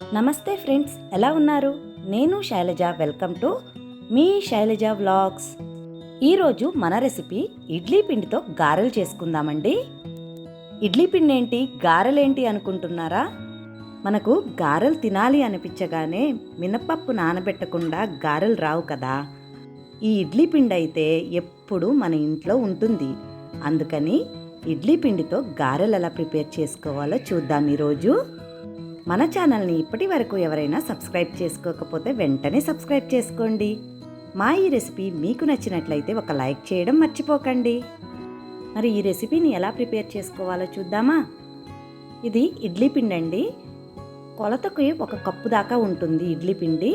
నమస్తే ఫ్రెండ్స్ ఎలా ఉన్నారు? నేను శైలజ వెల్కమ్ టు మీ శైలజ వ్లాగ్స్. ఈరోజు మన రెసిపీ ఇడ్లీ పిండితో గారెలు చేసుకుందామండి. ఇడ్లీ పిండి ఏంటి గారెలేంటి అనుకుంటున్నారా? మనకు గారెలు తినాలి అనిపించగానే మినపప్పు నానబెట్టకుండా గారెలు రావు కదా. ఈ ఇడ్లీ పిండి అయితే ఎప్పుడు మన ఇంట్లో ఉంటుంది. అందుకని ఇడ్లీ పిండితో గారెలు ఎలా ప్రిపేర్ చేసుకోవాలో చూద్దాం ఈరోజు. మన ఛానల్ని ఇప్పటి వరకు ఎవరైనా సబ్స్క్రైబ్ చేసుకోకపోతే వెంటనే సబ్స్క్రైబ్ చేసుకోండి. మా ఈ రెసిపీ మీకు నచ్చినట్లయితే ఒక లైక్ చేయడం మర్చిపోకండి. మరి ఈ రెసిపీని ఎలా ప్రిపేర్ చేసుకోవాలో చూద్దామా? ఇది ఇడ్లీ పిండి అండి కొలతకి ఒక కప్పు దాకా ఉంటుంది ఇడ్లీ పిండి.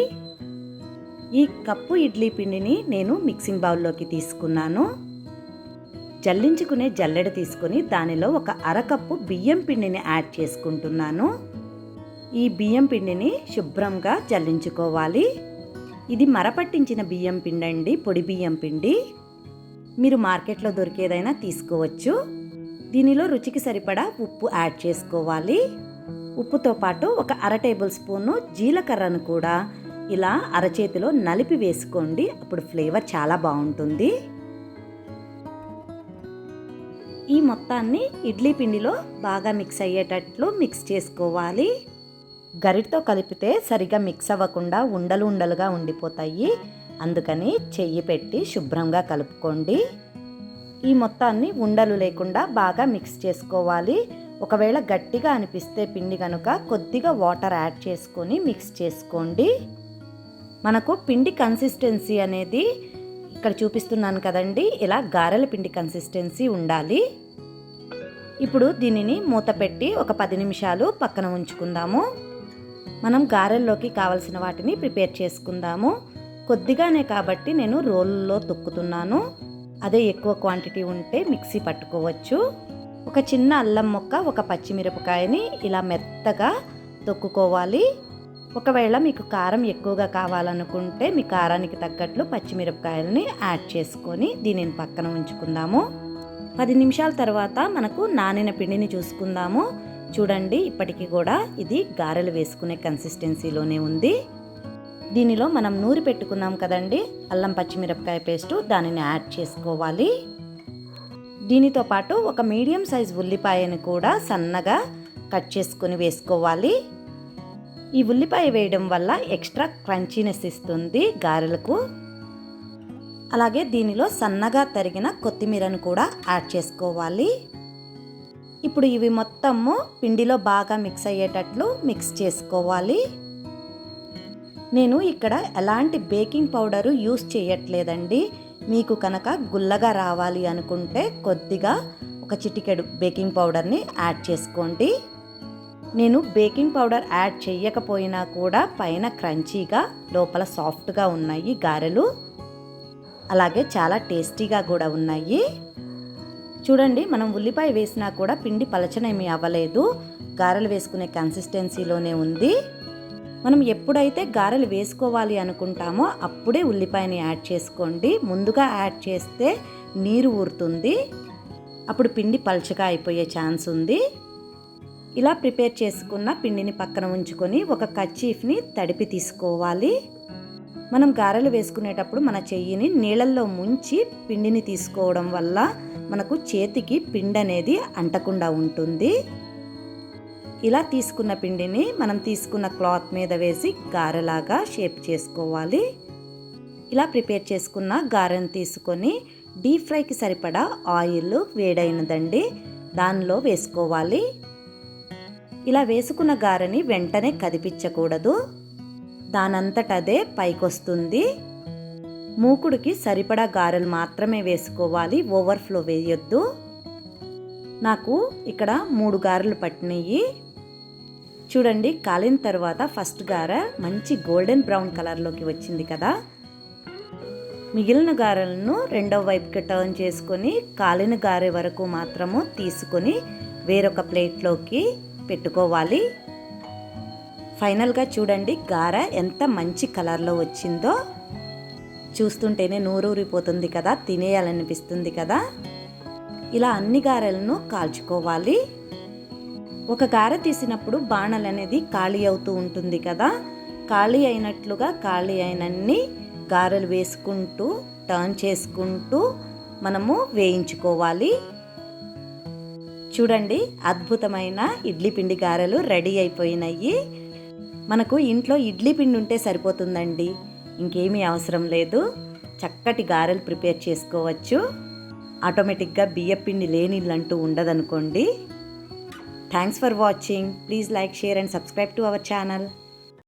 ఈ కప్పు ఇడ్లీ పిండిని నేను మిక్సింగ్ బౌల్లోకి తీసుకున్నాను. జల్లించుకునే జల్లెడ తీసుకొని దానిలో ఒక అరకప్పు బియ్యం పిండిని యాడ్ చేసుకుంటున్నాను. ఈ బియ్యం పిండిని శుభ్రంగా జల్లించుకోవాలి ఇది మరపట్టించిన బియ్యం పిండి అండి పొడి బియ్యం పిండి. మీరు మార్కెట్లో దొరికేదైనా తీసుకోవచ్చు. దీనిలో రుచికి సరిపడా ఉప్పు యాడ్ చేసుకోవాలి. ఉప్పుతో పాటు ఒక అర టేబుల్ స్పూను జీలకర్రను కూడా ఇలా అరచేతిలో నలిపి వేసుకోండి. అప్పుడు ఫ్లేవర్ చాలా బాగుంటుంది. ఈ మొత్తాన్ని ఇడ్లీ పిండిలో బాగా మిక్స్ అయ్యేటట్లు మిక్స్ చేసుకోవాలి. గరిటతో కలిపితే సరిగా మిక్స్ అవ్వకుండా ఉండలు ఉండలుగా ఉండిపోతాయి. అందుకని చెయ్యి పెట్టి శుభ్రంగా కలుపుకోండి. ఈ మొత్తాన్ని ఉండలు లేకుండా బాగా మిక్స్ చేసుకోవాలి. ఒకవేళ గట్టిగా అనిపిస్తే పిండి కనుక కొద్దిగా వాటర్ యాడ్ చేసుకొని మిక్స్ చేసుకోండి. మనకు పిండి కన్సిస్టెన్సీ అనేది ఇక్కడ చూపిస్తున్నాను కదండి. ఇలా గారెల పిండి కన్సిస్టెన్సీ ఉండాలి. ఇప్పుడు దీనిని మూత పెట్టి ఒక పది నిమిషాలు పక్కన ఉంచుకుందాము. మనం గారెల్లోకి కావలసిన వాటిని ప్రిపేర్ చేసుకుందాము. కొద్దిగానే కాబట్టి నేను రోల్లో తొక్కుతున్నాను. అదే ఎక్కువ క్వాంటిటీ ఉంటే మిక్సీ పట్టుకోవచ్చు. ఒక చిన్న అల్లం మొక్క ఒక పచ్చిమిరపకాయని ఇలా మెత్తగా తొక్కుకోవాలి. ఒకవేళ మీకు కారం ఎక్కువగా కావాలనుకుంటే మీ కారానికి తగ్గట్లు పచ్చిమిరపకాయలని యాడ్ చేసుకొని దీనిని పక్కన ఉంచుకుందాము. పది నిమిషాల తర్వాత మనకు నానిన పిండిని చూసుకుందాము. చూడండి ఇప్పటికీ కూడా ఇది గారెలు వేసుకునే కన్సిస్టెన్సీలోనే ఉంది. దీనిలో మనం నూరి పెట్టుకున్నాం కదండి అల్లం పచ్చిమిరపకాయ పేస్టు దానిని యాడ్ చేసుకోవాలి. దీనితో పాటు ఒక మీడియం సైజ్ ఉల్లిపాయని కూడా సన్నగా కట్ చేసుకొని వేసుకోవాలి. ఈ ఉల్లిపాయ వేయడం వల్ల ఎక్స్ట్రా క్రంచీనెస్ ఇస్తుంది గారెలకు. అలాగే దీనిలో సన్నగా తరిగిన కొత్తిమీరను కూడా యాడ్ చేసుకోవాలి. ఇప్పుడు ఇవి మొత్తము పిండిలో బాగా మిక్స్ అయ్యేటట్లు మిక్స్ చేసుకోవాలి. నేను ఇక్కడ ఎలాంటి బేకింగ్ పౌడరు యూస్ చేయట్లేదండి. మీకు కనుక గుల్లగా రావాలి అనుకుంటే కొద్దిగా ఒక చిటికెడు బేకింగ్ పౌడర్ని యాడ్ చేసుకోండి. నేను బేకింగ్ పౌడర్ యాడ్ చేయకపోయినా కూడా పైన క్రంచీగా లోపల సాఫ్ట్గా ఉన్నాయి గారెలు. అలాగే చాలా టేస్టీగా కూడా ఉన్నాయి. చూడండి మనం ఉల్లిపాయ వేసినా కూడా పిండి పలచనేమీ అవ్వలేదు. గారెలు వేసుకునే కన్సిస్టెన్సీలోనే ఉంది. మనం ఎప్పుడైతే గారెలు వేసుకోవాలి అనుకుంటామో అప్పుడే ఉల్లిపాయని యాడ్ చేసుకోండి. ముందుగా యాడ్ చేస్తే నీరు ఊరుతుంది. అప్పుడు పిండి పలచగా అయిపోయే ఛాన్స్ ఉంది. ఇలా ప్రిపేర్ చేసుకున్న పిండిని పక్కన ఉంచుకొని ఒక కచ్చీఫ్ని తడిపి తీసుకోవాలి. మనం గారెలు వేసుకునేటప్పుడు మన చెయ్యిని నీళ్ళల్లో ముంచి పిండిని తీసుకోవడం వల్ల మనకు చేతికి పిండి అనేది అంటకుండా ఉంటుంది. ఇలా తీసుకున్న పిండిని మనం తీసుకున్న క్లాత్ మీద వేసి గారెలాగా షేప్ చేసుకోవాలి. ఇలా ప్రిపేర్ చేసుకున్న గారెను తీసుకొని డీప్ ఫ్రైకి సరిపడా ఆయిల్ వేడైనదండి. దానిలో వేసుకోవాలి. ఇలా వేసుకున్న గారెని వెంటనే కదిపించకూడదు. దానంతటదే పైకొస్తుంది. మూకుడికి సరిపడా గారెలు మాత్రమే వేసుకోవాలి. ఓవర్ఫ్లో వేయొద్దు. నాకు ఇక్కడ మూడు గారెలు పట్టినాయి చూడండి కాలిన తర్వాత ఫస్ట్ గారె మంచి గోల్డెన్ బ్రౌన్ కలర్లోకి వచ్చింది కదా. మిగిలిన గారెలను రెండవ వైపుకి టర్న్ చేసుకొని కాలిన గారె వరకు మాత్రము తీసుకొని వేరొక ప్లేట్లోకి పెట్టుకోవాలి. ఫైనల్గా చూడండి గార ఎంత మంచి కలర్లో వచ్చిందో. చూస్తుంటేనే నూరూరిపోతుంది కదా తినేయాలనిపిస్తుంది కదా. ఇలా అన్ని గారెలను కాల్చుకోవాలి. ఒక గారె తీసినప్పుడు బాణలు అనేది ఖాళీ అవుతూ ఉంటుంది కదా. ఖాళీ అయినట్లుగా ఖాళీ అయినన్ని గారెలు వేసుకుంటూ టర్న్ చేసుకుంటూ మనము వేయించుకోవాలి. చూడండి అద్భుతమైన ఇడ్లీ పిండి గారెలు రెడీ అయిపోయినాయి. మనకు ఇంట్లో ఇడ్లీ పిండి ఉంటే సరిపోతుందండి. ఇంకేమీ అవసరం లేదు. చక్కటి గారెలు ప్రిపేర్ చేసుకోవచ్చు. ఆటోమేటిక్గా బియ్యం పిండి లేని అంటూ ఉండదనుకోండి. Thanks for watching please like share and subscribe to our channel